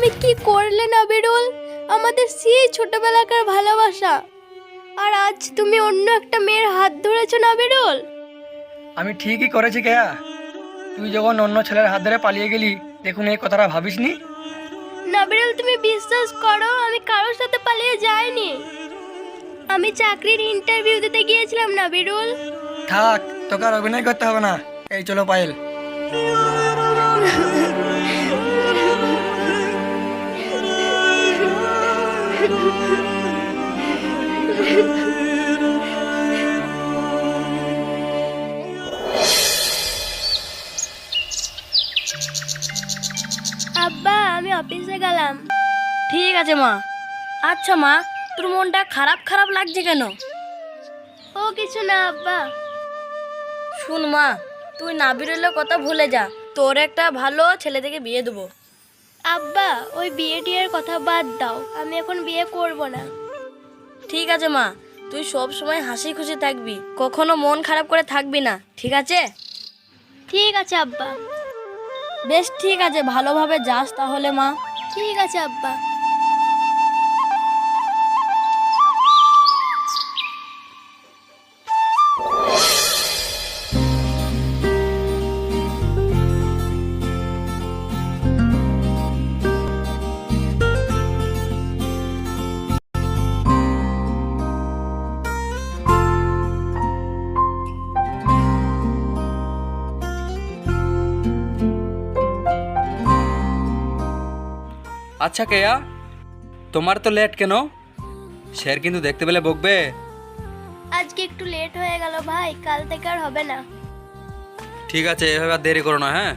ছিলে না বিরুল? আমাদের সেই ছোটবেলাকার ভালোবাসা। আর আজ তুমি অন্য একটা মেয়ের হাত ধরেছো না বিরুল? আমি ঠিকই করেছি কেয়া। তুই যখন অন্য ছেলের হাত ধরে পালিয়ে গেলি দেখুন এই কথাটা ভাবিসনি? নাবিরুল তুমি বিশ্বাস করো আমি কারোর সাথে পালিয়ে যাইনি। আমি চাকরির ইন্টারভিউ দিতে গিয়েছিলাম নাবিরুল থাক তোকে আর অভিনয় করতে হবে না। এই চলো পায়েল। আব্বা, আমি অফিসে গেলাম। ঠিক আছে, মা। আচ্ছা মা, তোর মনটা খারাপ খারাপ লাগছে কেন? ও, কিছু না, আব্বা। শুন, মা, তুই না বেরোলে কথা ভুলে যা। তোর একটা ভালো ছেলে থেকে বিয়ে দেবো। আব্বা ওই বিয়ে টিয়ের কথা বাদ দাও। আমি এখন বিয়ে করব না। ঠিক আছে মা তুই সব সময় হাসি খুশি থাকবি কখনো মন খারাপ করে থাকবি না ঠিক আছে? ঠিক আছে আব্বা। বেশ ঠিক আছে ভালোভাবে যাস তাহলে মা। ঠিক আছে আব্বা। আচ্ছা কেয়া তোমার তো লেট কেন? স্যার কিন্তু দেখতে পেলে বকবে। আজকে একটু লেট হয়ে গেল ভাই কাল থেকে আর হবে না। ঠিক আছে এভাবে আর দেরি করো না হ্যাঁ?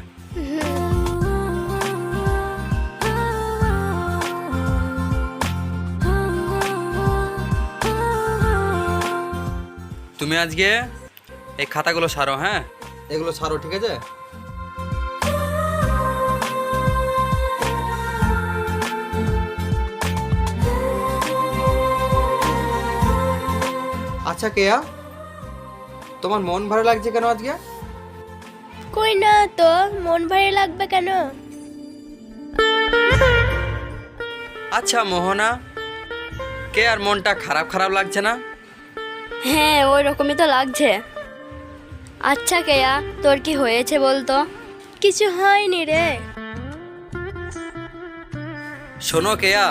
তুমি আজকে এই খাতাগুলো সারো হ্যাঁ? এগুলো সারো ঠিক আছে? আচ্ছা কেয়া? তোমার মন ভালো লাগছে কেন আজকে? কই না তো মন ভারী লাগবে কেন? আচ্ছা মোহনা কে আর মনটা খারাপ খারাপ লাগছে না? হ্যাঁ ওই রকমই তো লাগছে। আচ্ছা কেয়া তোর কি হয়েছে বলতো? কিছু হয়নি রে। শোনো কেয়া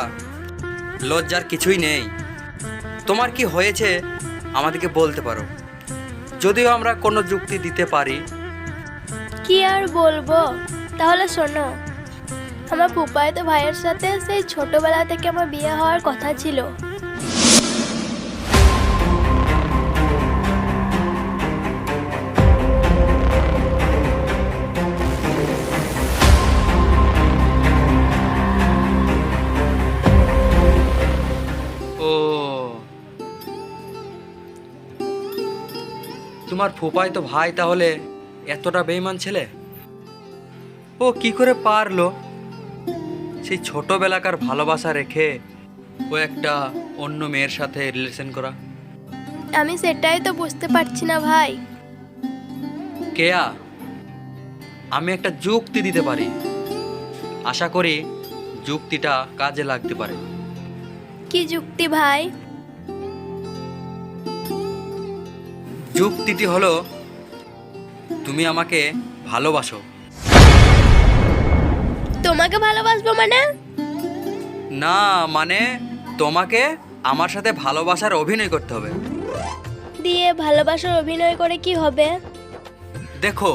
লজ্জার কিছুই নেই। তোমার কি হয়েছে? আমাদেরকে বলতে পারো। যদিও আমরা কোনো যুক্তি দিতে পারি। কি আর বলব? তাহলে শোনো, আমার ফুপায়তো ভাইয়ের সাথে সেই ছোটবেলা থেকে আমার বিয়ে হওয়ার কথা ছিল। তোমার ফুপাই তো ভাই তাহলে এতটা বেইমান ছেলে? ও কি করে পারল? সেই ছোটবেলাকার ভালোবাসা রেখে ও একটা অন্য মেয়ের সাথে রিলেশন করা। আমি সেটাই তো বুঝতে পারছি না ভাই। কেয়া আমি একটা যুক্তি দিতে পারি। আশা করি যুক্তিটা কাজে লাগতে পারে। কি যুক্তি ভাই? যুক্তিটি হলো তুমি আমাকে ভালোবাসো। তোমাকে ভালোবাসবো মানে? না মানে তোমাকে আমার সাথে ভালোবাসার অভিনয় করতে হবে। দিয়ে ভালোবাসার অভিনয় করে কি হবে? দেখো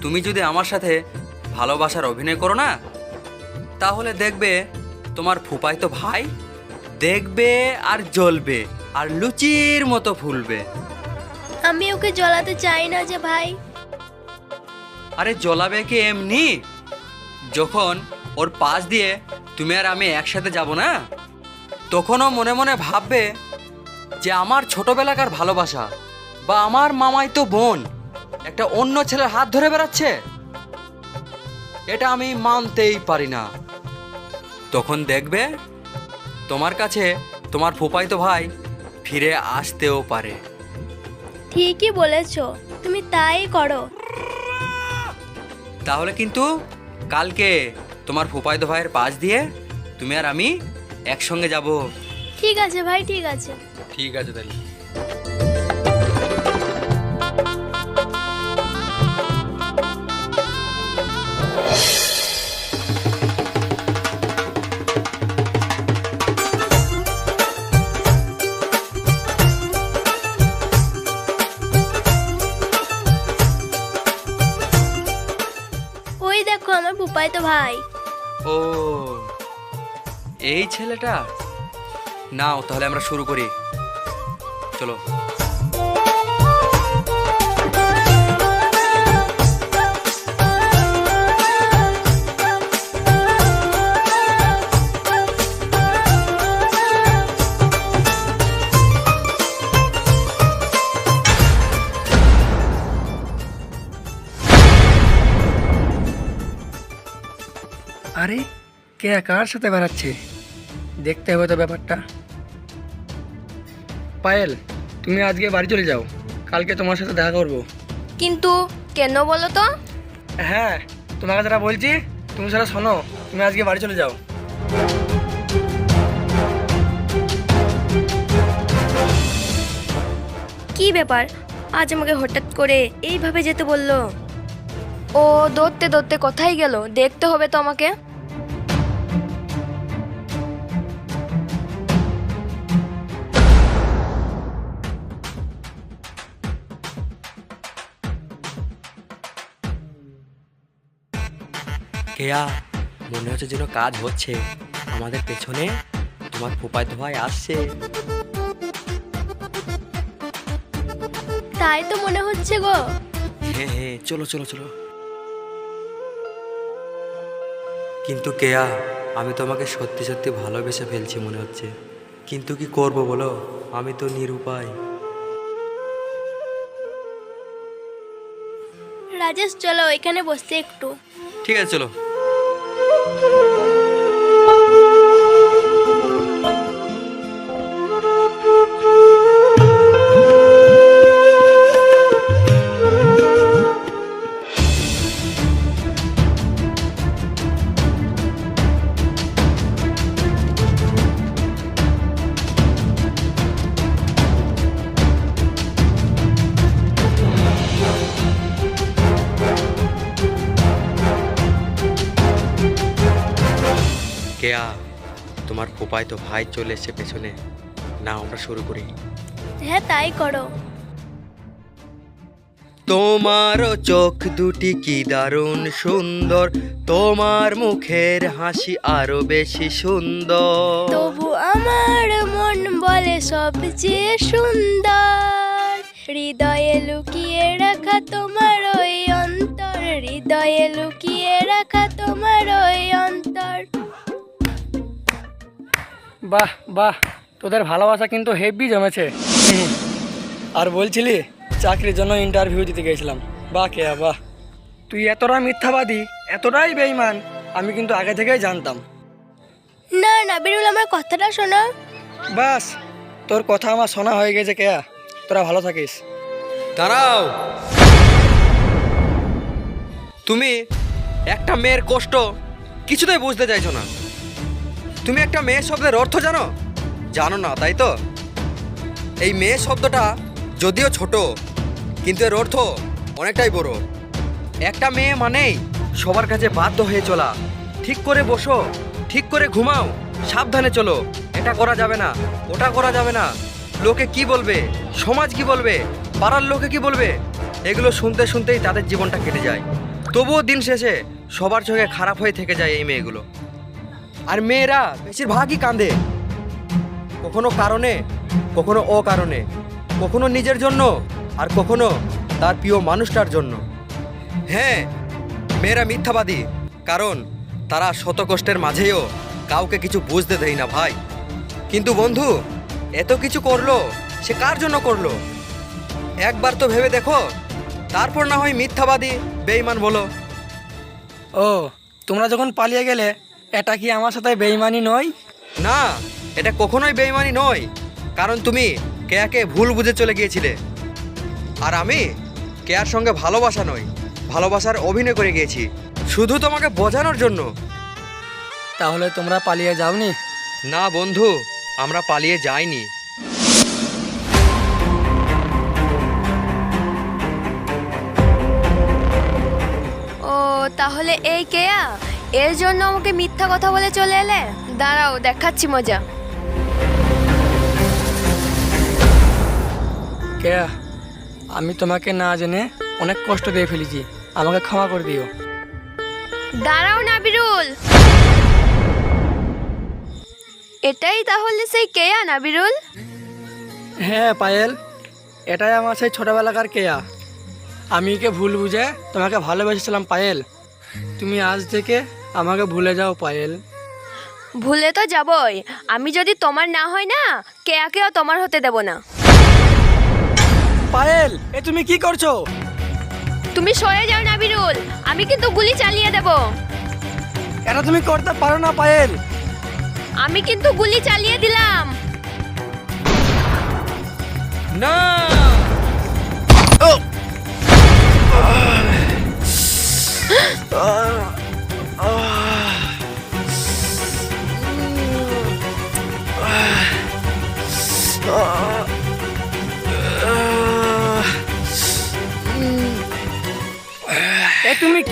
তুমি যদি আমার সাথে ভালোবাসার অভিনয় করো না তাহলে দেখবে তোমার ফুপাই তো ভাই। দেখবে আর জ্বলবে আর লুচির মতো ফুলবে। আমি ওকে জ্বলাতে চাই না যে ভাই। আরে জ্বলাবে কি এমনি? যখন ওর পাশ দিয়ে তুমি আর আমি একসাথে যাব না? তখনও মনে মনে ভাববে যে আমার ছোটবেলাকার ভালোবাসা বা আমার মামাই তো বোন একটা অন্য ছেলের হাত ধরে বেড়াচ্ছে? এটা আমি মানতেই পারি না। তখন দেখবে তোমার কাছে তোমার ফুপাইতো ভাই ফিরে আসতেও পারে। ঠিকই বলেছ তুমি তাই করো। তাহলে কিন্তু কালকে তোমার ফুপাইদো ভাইয়ের পাশ দিয়ে তুমি আর আমি একসঙ্গে যাব। ঠিক আছে ভাই ঠিক আছে। ঠিক আছে তাহলে। আমার পুপাই তো ভাই। ও এই ছেলেটা? নাও তাহলে আমরা শুরু করি। চলো। আরে কে কার সাথে বেড়াচ্ছে? দেখতে হবে তো ব্যাপারটা। পায়েল তুমি আজকে বাড়ি চলে যাও। কালকে তোমার সাথে দেখা করব। কিন্তু কেন বলো তো? হ্যাঁ তোমাকে যারা বলছি তুমি সেটা শোনো। তুমি আজকে বাড়ি চলে যাও। কি ব্যাপার? আজ আমাকে হঠাৎ করে এইভাবে যেতে বলল। ও দৌড়তে দৌড়তে কোথায় গেল? দেখতে হবে তো আমাকে। কেয়া মনে হচ্ছে যেন কাজ হচ্ছে। আমাদের পেছনে তোমার ফুপাইতো ভাই আসছে। তাই তো মনে হচ্ছে গো। হ্যাঁ হ্যাঁ চলো চলো চলো। কিন্তু কেয়া আমি তোমাকে সত্যি সত্যি ভালোবেসে ফেলছি মনে হচ্ছে। কিন্তু কি করব বলো? আমি তো নিরুপায়। রাজেশ চলো এখানে বসতে একটু। ঠিক আছে চলো। Thank you. কেয়া তোমার ফুপাই তো ভাই চলে এসছে পেছনে। না আমরা শুরু করি। হ্যাঁ তাই করো। তোমারও চোখ দুটি কি দারুণ সুন্দর তোমার মুখের হাসি আরও বেশি সুন্দর। তবু আমার মন বলে সবচেয়ে সুন্দর হৃদয়ে লুকিয়ে রাখা তোমার ওই অন্তর হৃদয়ে লুকিয়ে রাখা তোমার ওই অন্তর। বাহ বাহ তোদের ভালোবাসা কিন্তু হেভি জমেছে। হুম। আর বলছিলি চাকরির জন্য ইন্টারভিউ দিতে গেছিলাম। বাহ কে বাহ। তুই এতটা মিথ্যাবাদী এতটাই বেইমান আমি কিন্তু আগে থেকেই জানতাম। না না বিরুল আমার কথাটা শোনো। বাস তোর কথা আমার শোনা হয়ে গেছে কেয়া। তোরা ভালো থাকিস। দাঁড়াও। তুমি একটা মেয়ের কষ্ট কিছুতেই বুঝতে চাইছো না। তুমি একটা মেয়ে শব্দের অর্থ জানো? জানো না, তাই তো? এই মেয়ে শব্দটা যদিও ছোট, কিন্তু এর অর্থ অনেকটাই বড়। একটা মেয়ে মানেই সবার কাছে বাধ্য হয়ে চলা। ঠিক করে বসো, ঠিক করে ঘুমাও, সাবধানে চলো। এটা করা যাবে না, ওটা করা যাবে না। লোকে কি বলবে? সমাজ কি বলবে? পাড়ার লোকে কি বলবে? এগুলো শুনতে শুনতেই তাদের জীবনটা কেটে যায়। তবুও দিন শেষে সবার চোখে খারাপ হয়ে থেকে যায় এই মেয়েগুলো। আর মেয়েরা বেশিরভাগই কাঁদে। কখনো কারণে, কখনো অকারণে, কখনো নিজের জন্য আর কখনো তার প্রিয় মানুষটার জন্য। হ্যাঁ মেয়েরা মিথ্যাবাদী, কারণ তারা শত কষ্টের মাঝেও কাউকে কিছু বুঝতে দেয় না ভাই। কিন্তু বন্ধু, এত কিছু করল, সে কার জন্য করল? একবার তো ভেবে দেখো, তারপর না হয় মিথ্যাবাদী বেইমান বলো। ও, তোমরা যখন পালিয়ে গেলে এটা কি আমার সাথে বেইমানি নয়? না এটা কখনোই বেইমানি নয়। কারণ তুমি কেয়াকে ভুল বুঝে চলে গিয়েছিলে। আর আমি কেয়ার সঙ্গে ভালোবাসা নয় ভালোবাসার অভিনয় করে গিয়েছি। শুধু তোমাকে বোঝানোর জন্য। তাহলে তোমরা পালিয়ে যাওনি? না বন্ধু আমরা পালিয়ে যাইনি। ও তাহলে এই কেয়া? এর জন্য আমাকে মিথ্যা কথা বলে চলে এলে? দাঁড়াও দেখাচ্ছি মজা। কে আমি তোমাকে না জেনে অনেক কষ্ট দিয়ে ফেলেছি। আমাকে ক্ষমা করে দিও। দাঁড়াও না বিরুল। এটাই তাহলে সেই কেয়া না বিরুল? হ্যাঁ পায়েল এটাই আমার সেই ছোটোবেলাকার কেয়া। আমি কে ভুল বুঝে তোমাকে ভালোবেসেছিলাম পায়েল? তুমি আজ থেকে আমাকে ভুলে যাও পায়েল। ভুলে তো যাবই। আমি যদি তোমার না হয় না কেয়াকেও তোমার হতে দেব না। পায়েল এ তুমি কি করছ? তুমি সরে যাও নাবিরুল আমি কিন্তু গুলি চালিয়ে দেব। এটা তুমি করতে পারো না পায়েল। আমি কিন্তু গুলি চালিয়ে দিলাম। না!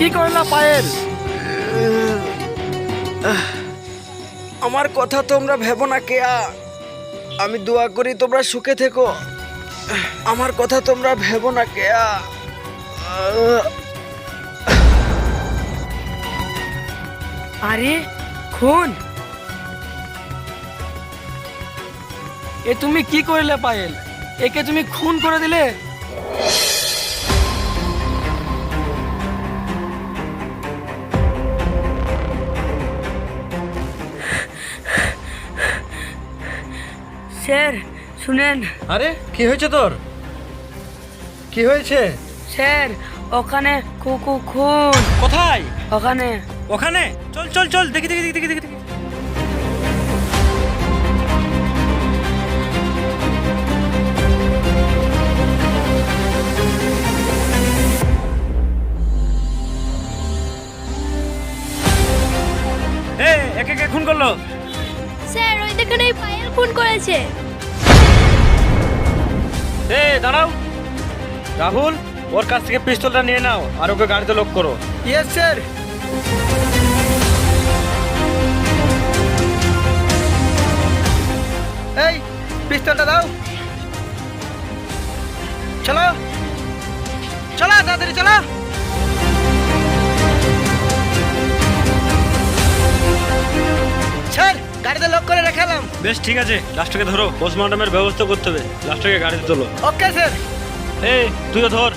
কি করলা পায়েল? আমার কথা তোমরা ভেবো না কেয়া। আমি দোয়া করি তোমরা সুখে থেকো। আমার কথা তোমরা ভেবো না কেয়া। আরে খুন। এ তুমি কি করলে পায়েল? একে তুমি খুন করে দিলে? স্যার শুনেন। আরে কি হয়েছে তোর? কি হয়েছে? স্যার ওখানে কুকু খুন। কোথায়? ওখানে। ওখানে? চল চল চল দেখি দেখি দেখি দেখি দেখি। একে কে খুন করল। স্যার ওই দেখুন এই পায়েল খুন করেছে। এ দাঁড়াও। রাহুল ওর কাছ থেকে পিস্তলটা নিয়ে নাও আর ওকে গাড়িতে লক করো। ইয়েস স্যার এই পিস্তলটা দাও। চলো। চলো তাড়াতাড়ি চলো। গাড়িতে লক করে রাখালাম। বেশ ঠিক আছে। লাস্টকে ধরো। পোস্টমর্টমের ব্যবস্থা করতে হবে। লাস্টকে গাড়িতে তোলো। ওকে স্যার এই তুইও ধর।